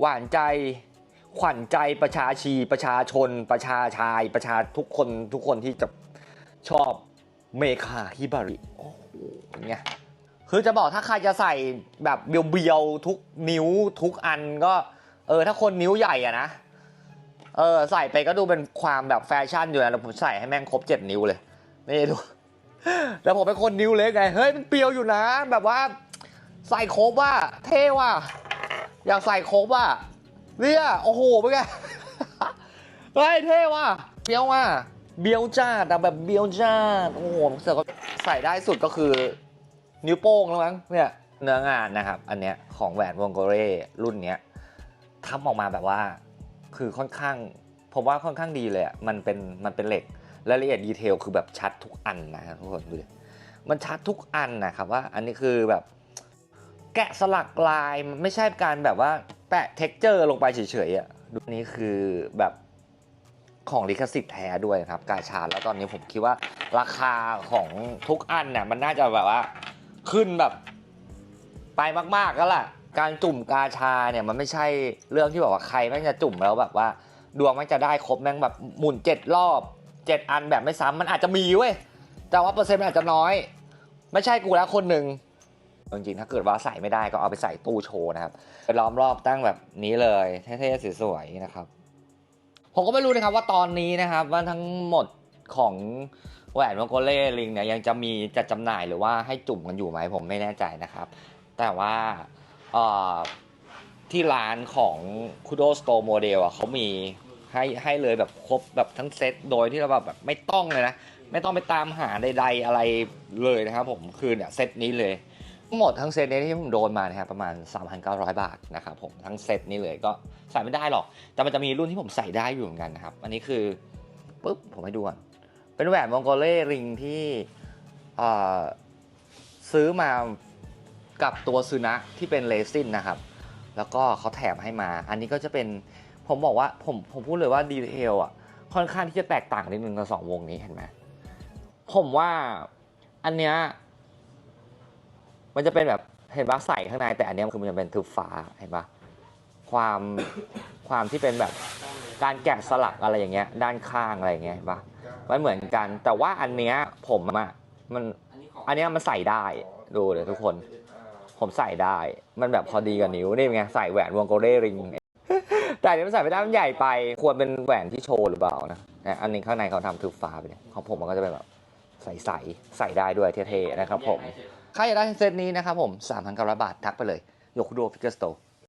หวานใจ ขวัญใจประชาชีประชาชน ประชาชายประชาทุกคนทุกคนที่จะชอบเมคาฮิบาริโอ้โหเป็นไงคือจะบอกถ้าใครจะใส่แบบเบียวๆทุกนิ้วทุกอันก็ เออถ้าคนนิ้วใหญ่อะนะเออใส่ไปก็ดูเป็นความแบบแฟชั่นอยู่นะแล้วผมใส่ให้แม่งครบเจ็ดนิ้วเลยนี่ดูแล้วผมเป็นคนนิ้วเล็กไงเฮ้ยมันเปียวอยู่นะ แบบว่า ใส่ครบว่าเท่ว่ะ อยากใส่ครบว่ะเนี่ยโอ้โหเป็นไงเฮ้ยเท่ว่ะเปรียวว่ะเบี้ยวจ้าแต่แบบเบี้ยวจ้าโอ้โหเสือก็ใส่ได้สุดก็คือ นิ้วโป้งแล้วมั้งเนี่ยเนื้องานนะครับ อันเนี้ยของแหวนวงโกเร่รุ่นเนี้ยทำออกมาแบบว่า คือค่อนข้างผมว่าค่อนข้างดีเลยอะมันเป็นมันเป็นเหล็กรายละเอียดดีเทลคือแบบชัดทุกอันนะทุกคนดูดิมันชัดทุกอันนะครับว่าอันนี้คือแบบ แกะสลักลายมันไม่ใช่การแบบว่าแปะเท็กเจอร์ลงไปเฉยๆอะดูนี่คือแบบของลิขสิทธิ์แท้ด้วยครับกาชาดแล้วตอนนี้ผมคิดว่าราคาของทุกอันน่ะมันน่าจะแบบว่าขึ้นแบบไปมากๆแล้วล่ะ การจุ่มกาชาเนี่ยมันไม่ใช่เรื่องที่แบบว่าใครแม่งจะจุ่มแล้วแบบว่า ดวงแม่งจะได้ครบแม่งแบบหมุนเจ็ดรอบเจ็ดอันแบบไม่ซ้ำมันอาจจะมีเว้ยแต่ว่าเปอร์เซ็นต์มันอาจจะน้อย ไม่ใช่กูแล้วคนหนึ่ง จริงๆถ้าเกิดว่าใส่ไม่ได้ก็เอาไปใส่ตู้โชว์นะครับไปล้อมรอบตั้งแบบนี้เลยเท่ๆสวยๆนะครับ ผมก็ไม่รู้นะครับว่าตอนนี้นะครับว่าทั้งหมดของแหวนวงโกเล่ลิงเนี่ยยังจะมีจัดจำหน่ายหรือว่าให้จุ่มกันอยู่ไหมผมไม่แน่ใจนะครับ แต่ว่าที่ร้านของ Kudo Store Model อะเขามีให้ให้เลยแบบครบแบบทั้งเซตโดยที่เราแบบแบบไม่ต้องเลยนะ ไม่ต้องไปตามหาใดๆอะไรเลยนะครับผมคือเนี่ยเซตนี้เลย ทั้งหมดทั้งเซตนี้ที่ผมโดนมานะครับประมาณ 3,900 บาทนะครับผมทั้งเซตนี้เลยก็ใส่ไม่ได้หรอก แต่มันจะมีรุ่นที่ผมใส่ได้อยู่เหมือนกันนะครับ อันนี้คือปุ๊บผมให้ดูก่อนเป็นแหวนวงโกเล่ริงที่ซื้อมากับตัวซูนะที่เป็นเลซินนะครับ แล้วก็เขาแถมให้มา อันนี้ก็จะเป็นผมบอกว่าผมผมพูดเลยว่าดีเทลอะค่อนข้างที่จะแตกต่างนิดนึงกับสองวงนี้เห็นไหมผมว่าอันเนี้ย มันจะเป็นแบบเห็นปะใส่ข้างในแต่อันเนี้ยคือมันจะเป็นทึบฟ้าเห็นปะความความที่เป็นแบบการแกะสลักอะไรอย่างเงี้ย ด้านข้างอะไรอย่างเงี้ยเห็นปะมันเหมือนกัน แต่ว่าอันเนี้ยผมอะมันอันเนี้ยมันใส่ได้ดูเดี๋ยวทุกคน ผมใส่ได้ มันแบบพอดีกับนิ้วนี่ไงใส่แหวนวงโกลเร่ริงแต่อันนี้มันใส่ไม่ได้มันใหญ่ไป ควรเป็นแหวนที่โชว์หรือเปล่านะนะอันนี้ข้างในเขาทำทึบฟ้าไปเนี่ยของผมมันก็จะเป็นแบบ ใส่ใส่ใส่ได้ด้วยเท่ๆนะครับผม ใครอยากได้เซตนี้นะครับผม 3,900 บาท ทักไปเลยยคุโดฟิกเกอร์สโตร์